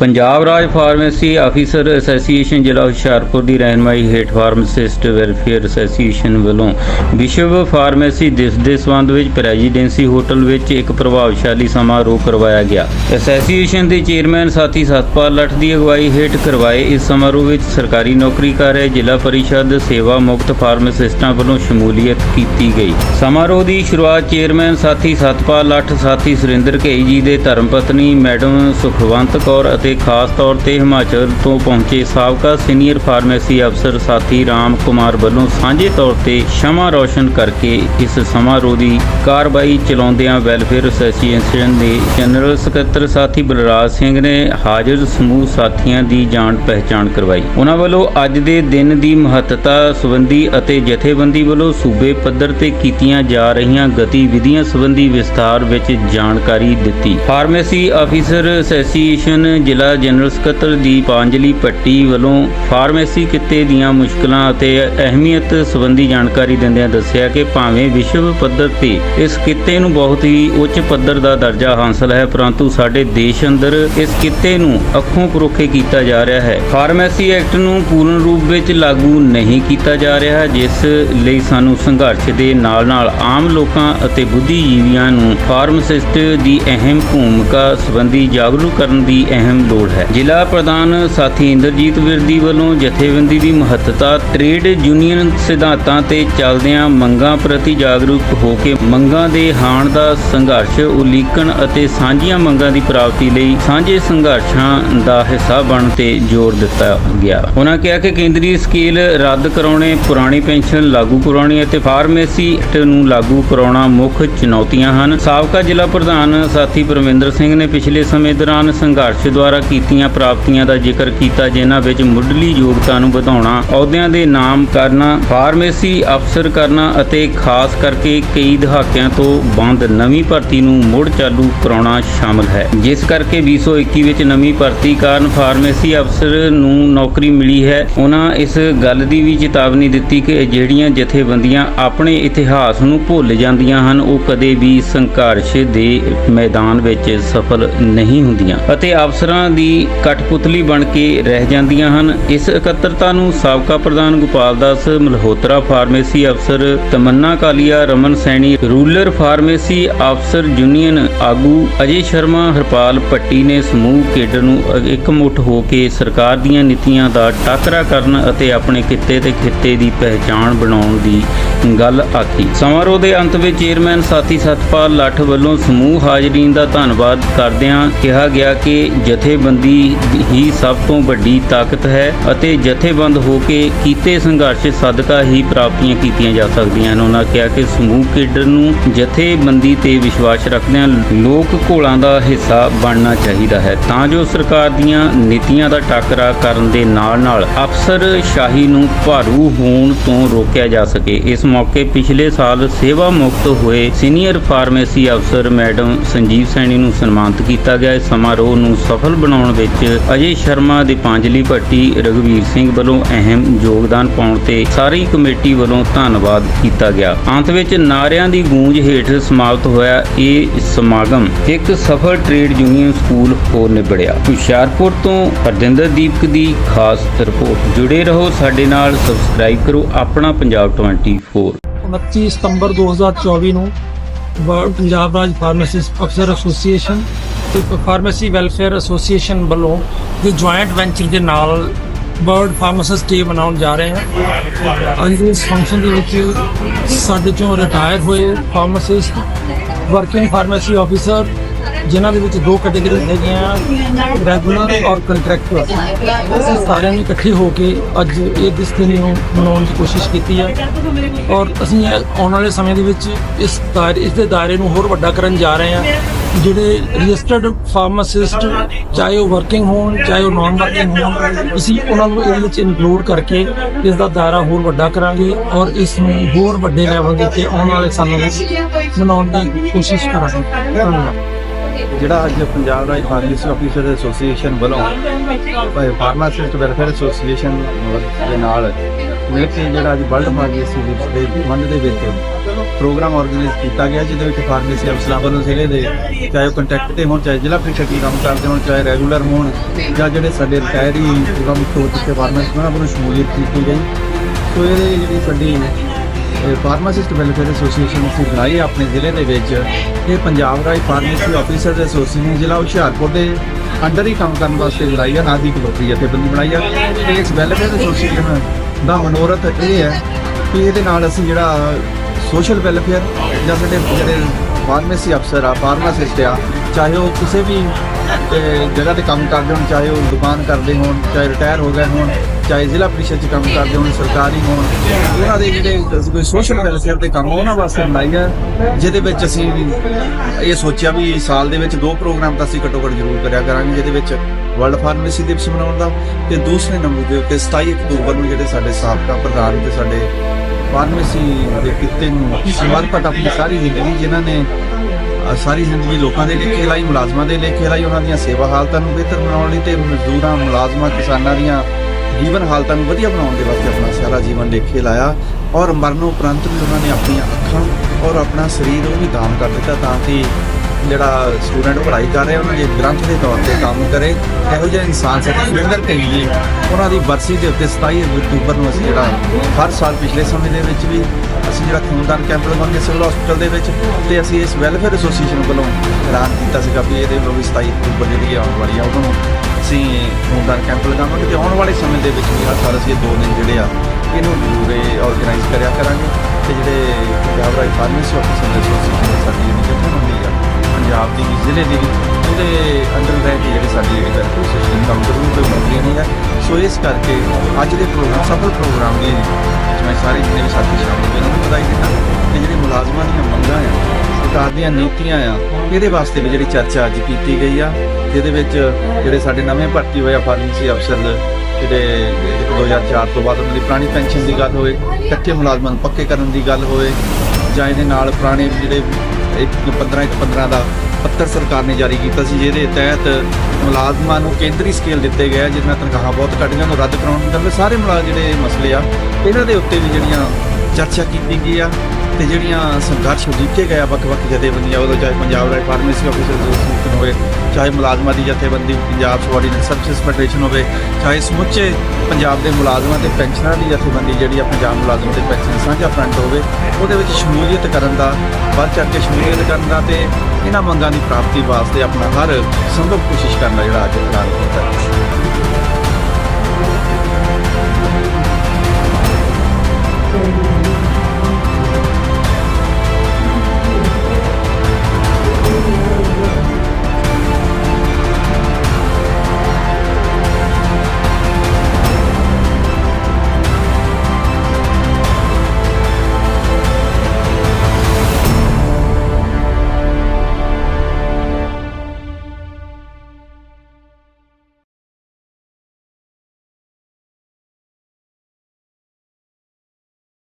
ਪੰਜਾਬ ਰਾਜ pharmacy officer association ਜ਼ਿਲ੍ਹਾ ਹੁਸ਼ਿਆਰਪੁਰ ਦੀ ਰਹਿਨਮਾਈ ਹੇਠ pharmacist welfare association ਵੱਲੋਂ ਵਿਸ਼ਵ ਫਾਰਮੇਸੀ ਦਿਵਸ ਦੇ ਸੰਬੰਧ ਵਿੱਚ ਪ੍ਰੈਜ਼ੀਡੈਂਸੀ ਹੋਟਲ ਵਿੱਚ ਇੱਕ ਪ੍ਰਭਾਵਸ਼ਾਲੀ ਸਮਾਰੋਹ ਕਰਵਾਇਆ ਗਿਆ। ਐਸੋਸੀਏਸ਼ਨ ਦੇ ਚੇਅਰਮੈਨ ਸਾਥੀ ਸਤਪਾਲ ਲੱਠ ਦੀ ਅਗਵਾਈ ਹੇਠ ਕਰਵਾਏ ਇਸ ਸਮਾਰੋਹ ਵਿੱਚ ਸਰਕਾਰੀ ਨੌਕਰੀ ਕਰ ਰਹੇ ਜ਼ਿਲ੍ਹਾ ਪਰਿਸ਼ਦ ਸੇਵਾ ਮੁਕਤ ਫਾਰਮਾਸਿਸਟਾਂ ਵੱਲੋਂ ਸ਼ਮੂਲੀਅਤ ਕੀਤੀ ਗਈ। ਸਮਾਰੋਹ ਦੀ ਸ਼ੁਰੂਆਤ ਚੇਅਰਮੈਨ ਸਾਥੀ ਸਤਪਾਲ ਲੱਠ, ਸਾਥੀ ਸੁਰਿੰਦਰ ਘੇਈ ਜੀ ਦੇ ਧਰਮ ਪਤਨੀ ਮੈਡਮ ਸੁਖਵੰਤ ਕੌਰ ਅਤੇ ਖਾਸ ਤੌਰ ਤੇ ਹਿਮਾਚਲ ਤੋਂ ਪਹੁੰਚੇ ਸਾਬਕਾ ਸੀਨੀਅਰ ਫਾਰਮੇਸੀ ਅਫਸਰ ਸਾਥੀ ਰਾਮ ਕੁਮਾਰ ਵੱਲੋਂ ਸਾਂਝੇ ਤੌਰ ਤੇ ਸ਼ਮਾ ਰੌਸ਼ਨ ਕਰਕੇ ਇਸ ਸਮਾਰੋਹ ਦੀ ਕਾਰਵਾਈ ਚਲਾਉਂਦਿਆਂ ਵੈਲਫੇਅਰ ਐਸੋਸੀਏਸ਼ਨ ਦੇ ਜਨਰਲ ਸਕੱਤਰ ਸਾਥੀ ਬਲਰਾਜ ਸਿੰਘ ਨੇ ਹਾਜ਼ਰ ਸਮੂਹ ਸਾਥੀਆਂ ਦੀ ਜਾਣ ਪਹਿਚਾਣ ਕਰਵਾਈ। ਉਹਨਾਂ ਵੱਲੋਂ ਅੱਜ ਦੇ ਦਿਨ ਦੀ ਮਹੱਤਤਾ ਸੰਬੰਧੀ ਅਤੇ ਜਥੇਬੰਦੀ ਵੱਲੋਂ ਸੂਬੇ ਪੱਧਰ ਤੇ ਕੀਤੀਆਂ ਜਾ ਰਹੀਆਂ ਗਤੀਵਿਧੀਆਂ ਸੰਬੰਧੀ ਵਿਸਥਾਰ ਵਿੱਚ ਜਾਣਕਾਰੀ ਦਿੱਤੀ। ਫਾਰਮੇਸੀ ਆਫੀਸਰ ਐਸੋਸੀਏਸ਼ਨ ਜ਼ਿਲ੍ਹਾ ਜਨਰਲ ਸਕੱਤਰ ਦੀਪਾਂਜਲੀ ਪੱਟੀ ਵੱਲੋਂ ਫਾਰਮੇਸੀ ਕਿੱਤੇ ਦੀਆਂ ਮੁਸ਼ਕਲਾਂ ਅਤੇ ਅਹਿਮੀਅਤ ਸੰਬੰਧੀ ਜਾਣਕਾਰੀ ਦਿੰਦਿਆਂ ਦੱਸਿਆ ਕਿ ਭਾਵੇਂ ਵਿਸ਼ਵ ਪੱਧਰ ਤੇ ਇਸ ਕਿੱਤੇ ਨੂੰ ਬਹੁਤ ਹੀ ਉੱਚ ਪੱਧਰ ਦਾ ਦਰਜਾ ਹਾਸਲ ਹੈ, ਪਰੰਤੂ ਸਾਡੇ ਦੇਸ਼ ਅੰਦਰ ਇਸ ਕਿੱਤੇ ਨੂੰ ਅੱਖੋਂ ਪਰੋਖੇ ਕੀਤਾ ਜਾ ਰਿਹਾ ਹੈ। ਫਾਰਮੇਸੀ ਐਕਟ ਨੂੰ ਪੂਰਨ ਰੂਪ ਵਿੱਚ ਲਾਗੂ ਨਹੀਂ ਕੀਤਾ ਜਾ ਰਿਹਾ, ਜਿਸ ਲਈ ਸਾਨੂੰ ਸੰਘਰਸ਼ ਦੇ ਨਾਲ-ਨਾਲ ਆਮ ਲੋਕਾਂ ਅਤੇ ਬੁੱਧੀਜੀਵੀਆਂ ਨੂੰ ਫਾਰਮਾਸਿਸਟ ਦੀ ਅਹਿਮ ਭੂਮਿਕਾ ਸੰਬੰਧੀ ਜਾਗਰੂਕ ਕਰਨ ਦੀ ਅਹਿਮ ਲੋੜ ਹੈ। ਜ਼ਿਲ੍ਹਾ ਪ੍ਰਧਾਨ ਸਾਥੀ ਇੰਦਰਜੀਤ ਵਿਰਦੀ ਵੱਲੋਂ ਜਥੇਬੰਦੀ ਦੀ ਮਹੱਤਤਾ, ਟ੍ਰੇਡ ਯੂਨੀਅਨ ਸਿਧਾਂਤਾਂ ਤੇ ਚੱਲਦਿਆਂ ਮੰਗਾਂ ਪ੍ਰਤੀ ਜਾਗਰੂਕ ਹੋ ਕੇ ਮੰਗਾਂ ਦੇ ਹਾਣ ਦਾ ਸੰਘਰਸ਼ ਉਲੀਕਣ ਅਤੇ ਸਾਂਝੀਆਂ ਮੰਗਾਂ ਦੀ ਪ੍ਰਾਪਤੀ ਲਈ ਸਾਂਝੇ ਸੰਘਰਸ਼ਾਂ ਦਾ ਹਿੱਸਾ ਬਣਨ ਤੇ ਜ਼ੋਰ ਦਿੱਤਾ ਗਿਆ। ਉਹਨਾਂ ਕਿਹਾ ਕਿ ਕੇਂਦਰੀ ਸਕੇਲ ਰੱਦ ਕਰਾਉਣੇ, ਪੁਰਾਣੀ ਪੈਨਸ਼ਨ ਲਾਗੂ ਕਰਾਉਣੀ ਅਤੇ ਫਾਰਮੇਸੀ ਐਕਟ ਨੂੰ ਲਾਗੂ ਕਰਾਉਣਾ ਮੁੱਖ ਚੁਣੌਤੀਆਂ ਹਨ। ਸਾਬਕਾ ਜ਼ਿਲ੍ਹਾ ਪ੍ਰਧਾਨ ਸਾਥੀ ਪਰਮਿੰਦਰ ਸਿੰਘ ਨੇ ਪਿਛਲੇ ਸਮੇਂ ਦੌਰਾਨ ਸੰਘਰਸ਼ ਦੁਆਰਾ ਕੀਤੀਆਂ ਪ੍ਰਾਪਤੀਆਂ ਦਾ ਜ਼ਿਕਰ ਕੀਤਾ, ਜਿਨ੍ਹਾਂ ਵਿੱਚ ਮੁੱਢਲੀ ਯੋਗਤਾ ਨੂੰ ਵਧਾਉਣਾ, ਅਹੁਦਿਆਂ ਦੇ ਨਾਮ ਕਰਨਾ, ਫਾਰਮੇਸੀ ਅਫਸਰ ਕਰਨਾ ਅਤੇ ਖਾਸ ਕਰਕੇ ਕਈ ਦਹਾਕਿਆਂ ਤੋਂ ਬੰਦ ਨਵੀਂ ਭਰਤੀ ਨੂੰ ਮੁੜ ਚਾਲੂ ਕਰਾਉਣਾ ਸ਼ਾਮਲ ਹੈ। ਜਿਸ ਕਰਕੇ 2021 ਵਿੱਚ ਨਵੀਂ ਭਰਤੀ ਕਾਰਨ ਫਾਰਮੇਸੀ ਅਫਸਰ ਨੂੰ ਨੌਕਰੀ ਮਿਲੀ ਹੈ। ਉਹਨਾਂ ਇਸ ਗੱਲ ਦੀ ਵੀ ਚੇਤਾਵਨੀ ਦਿੱਤੀ ਕਿ ਜਿਹੜੀਆਂ ਜਥੇਬੰਦੀਆਂ ਆਪਣੇ ਇਤਿਹਾਸ ਨੂੰ ਭੁੱਲ ਜਾਂਦੀਆਂ ਹਨ, ਉਹ ਕਦੇ ਵੀ ਸੰਘਰਸ਼ ਦੇ ਮੈਦਾਨ ਵਿੱਚ ਸਫਲ ਨਹੀਂ ਹੁੰਦੀਆਂ। ਅਤੇ ਅਫਸਰਾਂ ਦੀ ਕਠਪੁਤਲੀ ਬਣ ਕੇ ਰਹਿ ਜਾਂਦੀਆਂ ਹਨ। ਇਸ ਇਕੱਤਰਤਾ ਨੂੰ ਸਾਬਕਾ ਪ੍ਰਧਾਨ ਗੋਪਾਲ ਦਾਸ, ਮਲਹੋਤਰਾ ਫਾਰਮੇਸੀ ਅਫਸਰ ਤਮੰਨਾ ਕਾਲੀਆ, ਰਮਨ ਸੈਣੀ, ਰੂਲਰ ਫਾਰਮੇਸੀ ਅਫਸਰ ਯੂਨੀਅਨ ਆਗੂ ਅਜੇ ਸ਼ਰਮਾ, ਹਰਪਾਲ ਪੱਟੀ ਨੇ ਸਮੂਹ ਕੇਡਰ ਨੂੰ ਇਕਮੁੱਠ ਹੋ ਕੇ ਸਰਕਾਰ ਦੀਆਂ ਨੀਤੀਆਂ ਦਾ ਟਾਕਰਾ ਕਰਨ ਅਤੇ ਆਪਣੇ ਕਿੱਤੇ ਤੇ ਖਿੱਤੇ ਦੀ ਪਹਿਚਾਣ ਬਣਾਉਣ ਦੀ ਗੱਲ ਆਖੀ। ਸਮਾਰੋਹ ਦੇ ਅੰਤ ਵਿੱਚ ਚੇਅਰਮੈਨ ਸਾਥੀ ਸਤਪਾਲ ਲੱਠ ਵੱਲੋਂ ਸਮੂਹ ਹਾਜ਼ਰੀਨ ਦਾ ਧੰਨਵਾਦ ਕਰਦਿਆਂ ਕਿਹਾ ਗਿਆ ਕਿ ਜਥੇ ਜਥੇਬੰਦੀ ਹੀ ਸਭ ਤੋਂ ਵੱਡੀ ਤਾਕਤ ਹੈ ਅਤੇ ਜਥੇਬੰਦ ਹੋ ਕੇ ਕੀਤੇ ਸੰਘਰਸ਼ ਸਦਕਾ ਹੀ ਪ੍ਰਾਪਤੀਆਂ ਕੀਤੀਆਂ ਜਾ ਸਕਦੀਆਂ ਹਨ। ਉਹਨਾਂ ਕਿਹਾ ਕਿ ਸਮੂਹ ਕੇਡਰ ਨੂੰ ਜਥੇਬੰਦੀ ਤੇ ਵਿਸ਼ਵਾਸ ਰੱਖਦਿਆਂ ਲੋਕ ਘੋਲਾਂ ਦਾ ਹਿੱਸਾ ਬਣਨਾ ਚਾਹੀਦਾ ਹੈ। ਤਾਂ ਜੋ ਸਰਕਾਰ ਦੀਆਂ ਨੀਤੀਆਂ ਦਾ ਟਾਕਰਾ ਕਰਨ ਦੇ ਨਾਲ-ਨਾਲ ਅਫਸਰ ਸ਼ਾਹੀ ਨੂੰ ਭਾਰੂ ਹੋਣ ਤੋਂ ਰੋਕਿਆ ਜਾ ਸਕੇ। ਇਸ ਮੌਕੇ ਪਿਛਲੇ ਸਾਲ ਸੇਵਾ ਮੁਕਤ ਹੋਏ ਸੀਨੀਅਰ ਫਾਰਮੇਸੀ ਅਫਸਰ ਮੈਡਮ ਸੰਜੀਵ ਸੈਣੀ ਨੂੰ ਸਨਮਾਨਿਤ ਕੀਤਾ ਗਿਆ। ਇਸ ਸਮਾਰੋਹ ਨੂੰ ਸਫਲ ਬਣਾਉਣ ਵਿੱਚ ਅਜੇ ਸ਼ਰਮਾ ਦੀਪਾਂਜਲੀ ਭੱਟੀ ਰਘਵੀਰ ਸਿੰਘ ਵੱਲੋਂ ਅਹਿਮ ਯੋਗਦਾਨ ਪਾਉਣ ਤੇ ਸਾਰੀ ਕਮੇਟੀ ਵੱਲੋਂ ਧੰਨਵਾਦ ਕੀਤਾ ਗਿਆ। ਅੰਤ ਵਿੱਚ ਨਾਰਿਆਂ ਦੀ ਗੂੰਜ ਹੇਠ ਸਮਾਪਤ ਹੋਇਆ ਇਹ ਸਮਾਗਮ। ਇੱਕ ਸਫਲ ਟ੍ਰੇਡ ਯੂਨੀਅਨ ਸਕੂਲ ਹੋ ਨਿਬੜਿਆ। ਹੁਸ਼ਿਆਰਪੁਰ ਤੋਂ ਹਰਜਿੰਦਰ ਦੀਪਕ ਦੀ ਖਾਸ ਰਿਪੋਰਟ। ਜੁੜੇ ਰਹੋ ਸਾਡੇ ਨਾਲ, ਸਬਸਕ੍ਰਾਈਬ ਕਰੋ ਆਪਣਾ ਪੰਜਾਬ 24 29 ਸਤੰਬਰ 2024 ਨੂੰ ਵਰਲਡ ਪੰਜਾਬ ਰਾਜ ਫਾਰਮਾਸਿਸਟ ਅਫਸਰ ਐਸੋਸੀਏਸ਼ਨ ਤੇ ਫਾਰਮੇਸੀ ਵੈਲਫੇਅਰ ਐਸੋਸੀਏਸ਼ਨ ਵੱਲੋਂ ਜੋ ਜੁਆਇੰਟ ਵੈਂਚਰ ਦੇ ਨਾਲ ਬਰਡ ਫਾਰਮਾਸਿਸਟ ਡੇ ਮਨਾਉਣ ਜਾ ਰਹੇ ਹਾਂ। ਅੱਜ ਦੇ ਇਸ ਫੰਕਸ਼ਨ ਦੇ ਵਿੱਚ ਸਾਡੇ ਚੋਂ ਰਿਟਾਇਰ ਹੋਏ ਫਾਰਮਾਸਿਸਟ ਵਰਕਿੰਗ ਫਾਰਮੇਸੀ ਆਫੀਸਰ ਜਿਨ੍ਹਾਂ ਦੇ ਵਿੱਚ ਦੋ ਕੈਟਾਗਰੀ ਹੈਗੀਆਂ ਰੈਗੂਲਰ ਔਰ ਕੰਟਰੈਕਟਰ ਅਸੀਂ ਸਾਰਿਆਂ ਨੇ ਇਕੱਠੇ ਹੋ ਕੇ ਅੱਜ ਇਹ ਦਿਸ ਦਿਨ ਨੂੰ ਮਨਾਉਣ ਦੀ ਕੋਸ਼ਿਸ਼ ਕੀਤੀ ਹੈ ਔਰ ਅਸੀਂ ਆਉਣ ਵਾਲੇ ਸਮੇਂ ਦੇ ਵਿੱਚ ਇਸ ਦਾਇਰੇ ਇਸ ਦੇ ਦਾਇਰੇ ਨੂੰ ਹੋਰ ਵੱਡਾ ਕਰਨ ਜਾ ਰਹੇ ਹਾਂ ਜਿਹੜੇ ਰਜਿਸਟਰਡ ਫਾਰਮਾਸਿਸਟ ਚਾਹੇ ਉਹ ਵਰਕਿੰਗ ਹੋਣ, ਚਾਹੇ ਉਹ ਨਾਨ ਵਰਕਿੰਗ ਹੋਣ, ਅਸੀਂ ਉਹਨਾਂ ਨੂੰ ਇਹਦੇ ਵਿੱਚ ਇਨਕਲੂਡ ਕਰਕੇ ਇਸ ਦਾ ਦਾਇਰਾ ਹੋਰ ਵੱਡਾ ਕਰਾਂਗੇ ਔਰ ਇਸ ਨੂੰ ਹੋਰ ਵੱਡੇ ਲੈਵਲ ਦੇ ਉੱਤੇ ਆਉਣ ਵਾਲੇ ਸਮੇਂ ਵਿੱਚ ਮਨਾਉਣ ਦੀ ਕੋਸ਼ਿਸ਼ ਕਰਾਂਗੇ। ਧੰਨਵਾਦ। ਜਿਹੜਾ ਅੱਜ ਪੰਜਾਬ ਰਾਜ ਫਾਰਮੇਸੀ ਆਫੀਸਰ ਐਸੋਸੀਏਸ਼ਨ ਵੱਲੋਂ ਫਾਰਮਾਸਿਸਟ ਵੈਲਫੇਅਰ ਐਸੋਸੀਏਸ਼ਨ ਦੇ ਨਾਲ ਮਿਲ ਕੇ ਜਿਹੜਾ ਅੱਜ ਵਰਲਡ ਫਾਰਮੇਸੀ ਦਿਵਸ ਦੇ ਸੰਬੰਧ ਦੇ ਵਿੱਚ ਪ੍ਰੋਗਰਾਮ ਆਰਗੇਨਾਈਜ਼ ਕੀਤਾ ਗਿਆ, ਜਿਹਦੇ ਵਿੱਚ ਫਾਰਮੇਸੀ ਅਫਸਰਾਂ ਵੱਲੋਂ ਜ਼ਿਲ੍ਹੇ ਦੇ ਚਾਹੇ ਉਹ ਕੰਟੈਕਟ ਤੇ ਹੋਣ, ਚਾਹੇ ਜ਼ਿਲ੍ਹਾ ਪ੍ਰੀਸ਼ਦ ਦੀ ਕੰਮ ਕਰਦੇ ਹੋਣ, ਚਾਹੇ ਰੈਗੂਲਰ ਹੋਣ, ਜਾਂ ਜਿਹੜੇ ਸਾਡੇ ਰਿਟਾਇਰੀ ਸੇਵਾ ਮੁਕਤ ਹੋ ਚੁੱਕੇ ਫਾਰਮੇਸੀ ਉਹਨਾਂ ਵੱਲੋਂ ਸ਼ਮੂਲੀਅਤ ਕੀਤੀ ਗਈ। ਸੋ ਇਹ ਜਿਹੜੀ ਸਾਡੀ ਫਾਰਮਾਸਿਸਟ ਵੈਲਫੇਅਰ ਐਸੋਸੀਏਸ਼ਨ ਅਸੀਂ ਬਣਾਈ ਹੈ ਆਪਣੇ ਜ਼ਿਲ੍ਹੇ ਦੇ ਵਿੱਚ ਇਹ Punjab Raj pharmacy officer association ਜ਼ਿਲ੍ਹਾ ਹੁਸ਼ਿਆਰਪੁਰ ਦੇ ਅੰਡਰ ਹੀ ਕੰਮ ਕਰਨ ਵਾਸਤੇ ਬਣਾਈ ਆ ਹੈ ਨਾਦੀ ਕਲੋਪਰੀ ਜਥੇਬੰਦੀ ਬਣਾਈ ਆ। ਤੇ ਇਸ ਵੈਲਫੇਅਰ ਐਸੋਸੀਏਸ਼ਨ ਦਾ ਮਨੋਰਥ ਇਹ ਹੈ ਕਿ ਇਹਦੇ ਨਾਲ ਅਸੀਂ ਜਿਹੜਾ ਸੋਸ਼ਲ ਵੈਲਫੇਅਰ ਜਾਂ ਸਾਡੇ ਜਿਹੜੇ ਫਾਰਮੇਸੀ ਅਫਸਰ ਆ ਫਾਰਮਾਸਿਸਟ ਆ, ਚਾਹੇ ਉਹ ਕਿਸੇ ਵੀ ਅਹ, ਜਗ੍ਹਾ ਤੇ ਕੰਮ ਕਰਦੇ ਹੋਣ ਚਾਹੇ ਉਹ ਦੁਕਾਨ ਕਰਦੇ ਹੋਣ ਚਾਹੇ ਰਿਟਾਇਰ ਹੋ ਗਏ ਹੋਣ ਚਾਹੇ ਜ਼ਿਲ੍ਹਾ ਪ੍ਰੀਸ਼ਦ 'ਚ ਕੰਮ ਕਰਦੇ ਹੋਣ ਸਰਕਾਰੀ ਹੋਣ ਉਹਨਾਂ ਦੇ ਜਿਹੜੇ ਕੋਈ ਸੋਸ਼ਲ ਵੈਲਫੇਅਰ ਦੇ ਕੰਮ ਉਹਨਾਂ ਵਾਸਤੇ ਬਣਾਈ ਹੈ ਜਿਹਦੇ ਵਿੱਚ ਅਸੀਂ ਇਹ ਸੋਚਿਆ ਵੀ ਸਾਲ ਦੇ ਵਿੱਚ ਦੋ ਪ੍ਰੋਗਰਾਮ ਤਾਂ ਅਸੀਂ ਘੱਟੋ ਘੱਟ ਜ਼ਰੂਰ ਕਰਿਆ ਕਰਾਂਗੇ ਜਿਹਦੇ ਵਿੱਚ ਵਰਲਡ ਫਾਰਮੇਸੀ ਦਿਵਸ ਮਨਾਉਣ ਦਾ ਤੇ ਦੂਸਰੇ ਨੰਬਰ ਦੇ ਉੱਤੇ 27 ਅਕਤੂਬਰ ਨੂੰ ਜਿਹੜੇ ਸਾਡੇ ਸਾਬਕਾ ਪ੍ਰਧਾਨ ਤੇ ਸਾਡੇ ਫਾਰਮੇਸੀ ਦੇ ਕਿੱਤੇ ਨੂੰ ਸਮਰਪਿਤ ਆਪਣੀ ਸਾਰੀ ਜ਼ਿੰਦਗੀ ਜਿਨ੍ਹਾਂ ਨੇ ਸਾਰੀ ਜ਼ਿੰਦਗੀ ਲੋਕਾਂ ਦੇ ਲੇਖੇ ਲਾਈ ਮੁਲਾਜ਼ਮਾਂ ਦੇ ਲੇਖੇ ਲਾਈ ਉਹਨਾਂ ਦੀਆਂ ਸੇਵਾ ਹਾਲਤਾਂ ਨੂੰ ਬਿਹਤਰ ਬਣਾਉਣ ਲਈ ਤੇ ਮਜ਼ਦੂਰਾਂ, ਮੁਲਾਜ਼ਮਾਂ, ਕਿਸਾਨਾਂ ਦੀਆਂ ਜੀਵਨ ਹਾਲਤਾਂ ਨੂੰ ਵਧੀਆ ਬਣਾਉਣ ਦੇ ਵਾਸਤੇ ਆਪਣਾ ਸਾਰਾ ਜੀਵਨ ਲੇਖੇ ਲਾਇਆ ਔਰ ਮਰਨ ਉਪਰੰਤ ਵੀ ਉਹਨਾਂ ਨੇ ਆਪਣੀਆਂ ਅੱਖਾਂ ਔਰ ਆਪਣਾ ਸਰੀਰ ਉਹ ਵੀ ਦਾਨ ਕਰ ਦਿੱਤਾ ਤਾਂ ਕਿ ਜਿਹੜਾ ਸਟੂਡੈਂਟ ਪੜ੍ਹਾਈ ਕਰ ਰਿਹਾ ਉਹਨਾਂ ਦੇ ਗ੍ਰੰਥ ਦੇ ਤੌਰ ਤੇ ਕੰਮ ਕਰੇ, ਇਹੋ ਜਿਹਾ ਇਨਸਾਨ ਸਾਡੇ ਸੁਰਿੰਦਰ ਜੀ, ਉਹਨਾਂ ਦੀ ਬਰਸੀ ਦੇ ਉੱਤੇ 27 ਅਕਤੂਬਰ ਨੂੰ ਅਸੀਂ ਜਿਹੜਾ ਹਰ ਸਾਲ ਪਿਛਲੇ ਸਮੇਂ ਦੇ ਵਿੱਚ ਵੀ ਅਸੀਂ ਜਿਹੜਾ ਖੂਨਦਾਨ ਕੈਂਪ ਲਗਾਉਂਦੇ ਸਿਵਲ ਹਸਪੀਟਲ ਦੇ ਵਿੱਚ ਤੇ ਅਸੀਂ ਇਸ ਵੈਲਫੇਅਰ ਐਸੋਸੀਏਸ਼ਨ ਵੱਲੋਂ ਐਲਾਨ ਕੀਤਾ ਸੀਗਾ ਵੀ ਇਹਦੇ ਵੱਲੋਂ ਵੀ 27 ਅਕਤੂਬਰ ਜਿਹੜੀ ਆਉਣ ਵਾਲੀ ਆ, ਉਹਨਾਂ ਨੂੰ ਅਸੀਂ ਖੂਨਦਾਨ ਕੈਂਪ ਲਗਾਵਾਂਗੇ ਤੇ ਆਉਣ ਵਾਲੇ ਸਮੇਂ ਦੇ ਵਿੱਚ ਵੀ ਹਰ ਸਾਲ ਅਸੀਂ ਇਹ ਦੋ ਦਿਨ ਜਿਹੜੇ ਆ, ਇਹਨੂੰ ਪੂਰੇ ਆਰਗੇਨਾਈਜ਼ ਕਰਿਆ ਕਰਾਂਗੇ ਤੇ ਜਿਹੜੇ Punjab Raj pharmacy officer association ਸਾਡੀ ਯੂਨੀਅਨ ਹੁੰਦੀ ਆ। ਪੰਜਾਬ ਦੀ ਵੀ ਜ਼ਿਲ੍ਹੇ ਦੀ ਵੀ ਉਹਦੇ ਅੰਡਰ ਰਹਿ ਕੇ ਜਿਹੜੇ ਸਾਡੀ ਐਸੋਸੀਏਸ਼ਨ ਕੰਮ ਕਰੂ ਕੋਈ ਮੰਤਰੀ ਨਹੀਂ ਹੈ। ਸੋ ਇਸ ਕਰਕੇ ਅੱਜ ਦੇ ਪ੍ਰੋਗਰਾਮ, ਸਫਲ ਪ੍ਰੋਗਰਾਮ ਦੇ ਵਿੱਚ ਮੈਂ ਸਾਰੇ ਜਿੰਨੇ ਵੀ ਸਾਥੀ ਸ਼ਾਮਲ ਹੋਏ ਉਹਨਾਂ ਨੂੰ ਵਧਾਈ ਦਿੰਦਾ ਤੇ ਜਿਹੜੇ ਮੁਲਾਜ਼ਮਾਂ ਦੀਆਂ ਮੰਗਾਂ ਆ, ਸਰਕਾਰ ਦੀਆਂ ਨੀਤੀਆਂ ਆ, ਇਹਦੇ ਵਾਸਤੇ ਵੀ ਜਿਹੜੀ ਚਰਚਾ ਅੱਜ ਕੀਤੀ ਗਈ ਆ, ਜਿਹਦੇ ਵਿੱਚ ਜਿਹੜੇ ਸਾਡੇ ਨਵੇਂ ਭਰਤੀ ਹੋਏ ਆ ਫਾਰਮੇਸੀ ਅਫਸਰ, ਜਿਹੜੇ 2004 ਤੋਂ ਬਾਅਦ ਉਹਨਾਂ ਦੀ ਪੁਰਾਣੀ ਪੈਨਸ਼ਨ ਦੀ ਗੱਲ ਹੋਵੇ ਕੱਚੇ ਮੁਲਾਜ਼ਮਾਂ ਨੂੰ ਪੱਕੇ ਕਰਨ ਦੀ ਗੱਲ ਹੋਵੇ, ਜਾਂ ਇਹਦੇ ਨਾਲ ਪੁਰਾਣੇ ਜਿਹੜੇ ਇੱਕ 15 ਇੱਕ 15 ਦਾ ਪੱਤਰ ਸਰਕਾਰ ਨੇ ਜਾਰੀ ਕੀਤਾ ਸੀ ਜਿਹਦੇ ਤਹਿਤ ਮੁਲਾਜ਼ਮਾਂ ਨੂੰ ਕੇਂਦਰੀ ਸਕੇਲ ਦਿੱਤੇ ਗਏ ਆ, ਜਿਹਨਾਂ ਤਨਖਾਹਾਂ ਬਹੁਤ ਘੱਟ ਗਈਆਂ ਨੂੰ ਰੱਦ ਕਰਾਉਣ ਦੀ ਸਾਰੇ ਮੁਲਾਜ਼ਮ ਜਿਹੜੇ ਮਸਲੇ ਆ ਇਹਨਾਂ ਦੇ ਉੱਤੇ ਵੀ ਜਿਹੜੀਆਂ ਚਰਚਾ ਕੀਤੀ ਗਈ ਆ। ਤੇ ਜਿਹੜੀਆਂ ਸੰਘਰਸ਼ ਉਲੀਕੇ ਗਏ ਵੱਖ-ਵੱਖ ਜਥੇਬੰਦੀਆਂ ਉਹਦਾ ਚਾਹੇ Punjab Raj pharmacy officer association ਹੋਵੇ, ਚਾਹੇ ਮੁਲਾਜ਼ਮਾਂ ਦੀ ਜਥੇਬੰਦੀ, ਪੰਜਾਬ ਸਵਾਰਡੀਨੇਟ ਸਰਵਿਸਿਜ਼ ਫੈਡਰੇਸ਼ਨ ਹੋਵੇ, ਚਾਹੇ ਸਮੁੱਚੇ ਪੰਜਾਬ ਦੇ ਮੁਲਾਜ਼ਮਾਂ ਤੇ ਪੈਨਸ਼ਨਰਾਂ ਦੀ ਜਥੇਬੰਦੀ ਜਿਹੜੀ ਆ ਪੰਜਾਬ ਮੁਲਾਜ਼ਮ ਤੇ ਪੈਨਸ਼ਨ ਸਾਂਝਾ ਫਰੰਟ ਹੋਵੇ, ਉਹਦੇ ਵਿੱਚ ਸ਼ਮੂਲੀਅਤ ਕਰਨ ਦਾ, ਵੱਧ ਚੜ੍ਹ ਕੇ ਸ਼ਮੂਲੀਅਤ ਕਰਨ ਦਾ ਤੇ ਇਹਨਾਂ ਮੰਗਾਂ ਦੀ ਪ੍ਰਾਪਤੀ ਵਾਸਤੇ ਆਪਣਾ ਹਰ ਸੰਭਵ ਕੋਸ਼ਿਸ਼ ਕਰਨ ਦਾ ਜਿਹੜਾ ਅੱਜ ਐਲਾਨ ਕੀਤਾ।